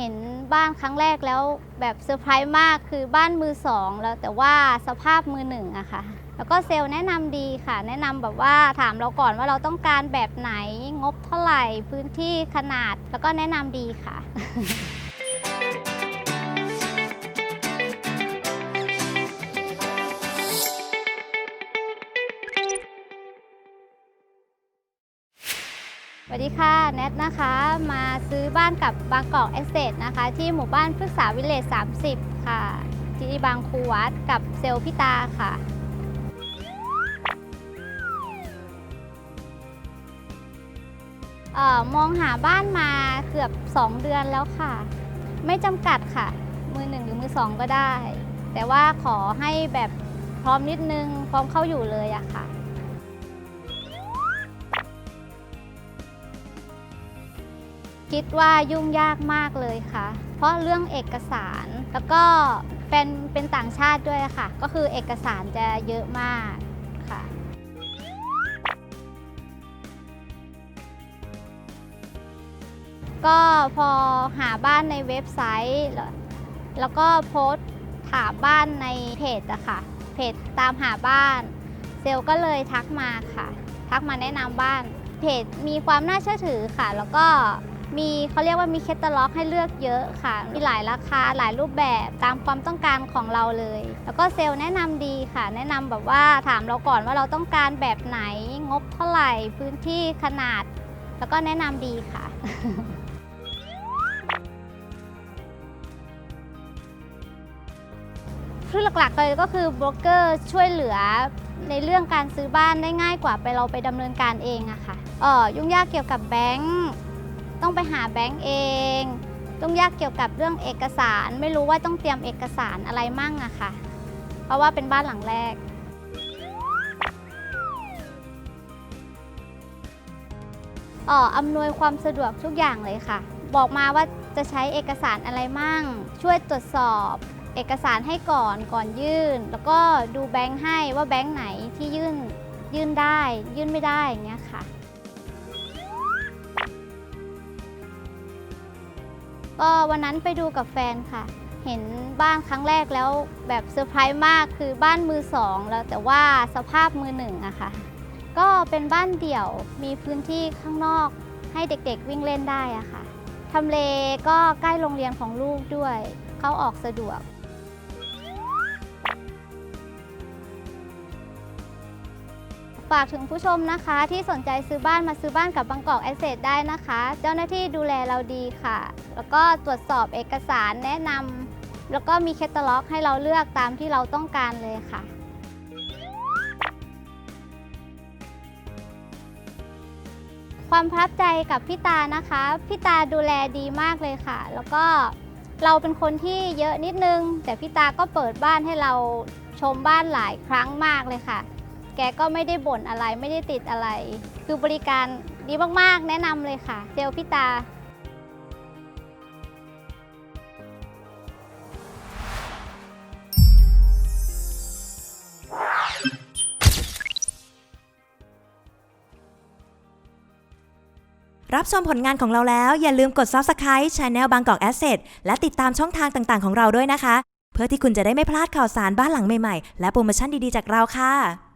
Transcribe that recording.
เห็นบ้านครั้งแรกแล้วแบบเซอร์ไพรส์มากคือบ้านมือสองแล้วแต่ว่าสภาพมือหนึ่งอะค่ะ แล้วก็เซลล์แนะนำดีค่ะ แนะนำแบบว่าถามเราก่อนว่าเราต้องการแบบไหนงบเท่าไหร่พื้นที่ขนาดแล้วก็แนะนำดีค่ะ วัสดีค่ะ แนทนะคะ มาซื้อบ้านกับบางกอกเอสเตทนะคะ ที่หมู่บ้านพฤกษาวิลเลจ30 ค่ะ ที่บางครูวัดกับเซลล์พิตาค่ะเอ่อมองหาบ้านมาเกือบ 2 เดือนแล้วค่ะ ไม่จำกัดค่ะ มือหนึ่งหรือมือสองก็ได้ แต่ว่าขอให้แบบพร้อมนิดนึง พร้อมเข้าอยู่เลยอะค่ะ คิดว่ายุ่งยากมากเลยค่ะ เพราะเรื่องเอกสารแล้วก็เป็นเป็นต่างชาติด้วยค่ะ ก็คือเอกสารจะเยอะมากค่ะก็พอหาบ้านในเว็บไซต์ แล้วก็โพสต์ถามบ้านในเพจอะค่ะ เพจตามหาบ้าน เซลก็เลยทักมาค่ะ ทักมาแนะนำบ้าน เพจมีความน่าเชื่อถือค่ะ แล้วก็ มีเขาเรียกว่ามีแคตตาล็อกให้เลือกเยอะค่ะ มีหลายราคาหลายรูปแบบตามความต้องการของเราเลย แล้วก็เซลล์แนะนำดีค่ะ แนะนำแบบว่าถามเราก่อนว่าเราต้องการแบบไหนงบเท่าไหร่พื้นที่ขนาด แล้วก็แนะนำดีค่ะคือหลักๆเลยก็คือโบรกเกอร์ช่วยเหลือในเรื่องการซื้อบ้านได้ง่ายกว่าไปเราไปดำเนินการเองอะค่ะเออยุ่งยากเกี่ยวกับแบงค์ ต้องไปหาแบงค์เองยุ่งยากเกี่ยวกับเรื่องเอกสาร ไม่รู้ว่าต้องเตรียมเอกสารอะไรมั่งอะค่ะ เพราะว่าเป็นบ้านหลังแรกอ่ออำนวยความสะดวกทุกอย่างเลยค่ะ บอกมาว่าจะใช้เอกสารอะไรมั่ง ช่วยตรวจสอบเอกสารให้ก่อนก่อนยื่น แล้วก็ดูแบงค์ให้ว่าแบงค์ไหนที่ยื่นยื่นได้ ยื่นไม่ได้อย่างเงี้ยค่ะ ก็วันนั้นไปดูกับแฟนค่ะ เห็นบ้านครั้งแรกแล้วแบบเซอร์ไพรส์มากคือบ้านมือสองแล้วแต่ว่าสภาพมือหนึ่งอะค่ะ ก็เป็นบ้านเดี่ยวมีพื้นที่ข้างนอก ให้เด็กๆวิ่งเล่นได้อะค่ะทำเลก็ใกล้โรงเรียนของลูกด้วย เข้าออกสะดวก ฝากถึงผู้ชมนะคะที่สนใจซื้อบ้านมาซื้อบ้านกับบางกอกแอสเซทได้นะคะ เจ้าหน้าที่ดูแลเราดีค่ะ แล้วก็ตรวจสอบเอกสารแนะนำแล้วก็มีแคตตาล็อกให้เราเลือกตามที่เราต้องการเลยค่ะความประทับใจกับพี่ตานะคะ พี่ตาดูแลดีมากเลยค่ะ แล้วก็เราเป็นคนที่เยอะนิดนึง แต่พี่ตาก็เปิดบ้านให้เราชมบ้านหลายครั้งมากเลยค่ะ แกก็ไม่ได้บ่นอะไรไม่ได้ติดอะไร คือบริการดีมากๆ แนะนำเลยค่ะ เซลพี่ตารับชมผลงานของเราแล้ว อย่าลืมกด Subscribe Channel บางกอก Asset และติดตามช่องทางต่างๆ ของเราด้วยนะคะ เพื่อที่คุณจะได้ไม่พลาดข่าวสารบ้านหลังใหม่ๆ และโปรโมชั่นดีๆ จากเราค่ะ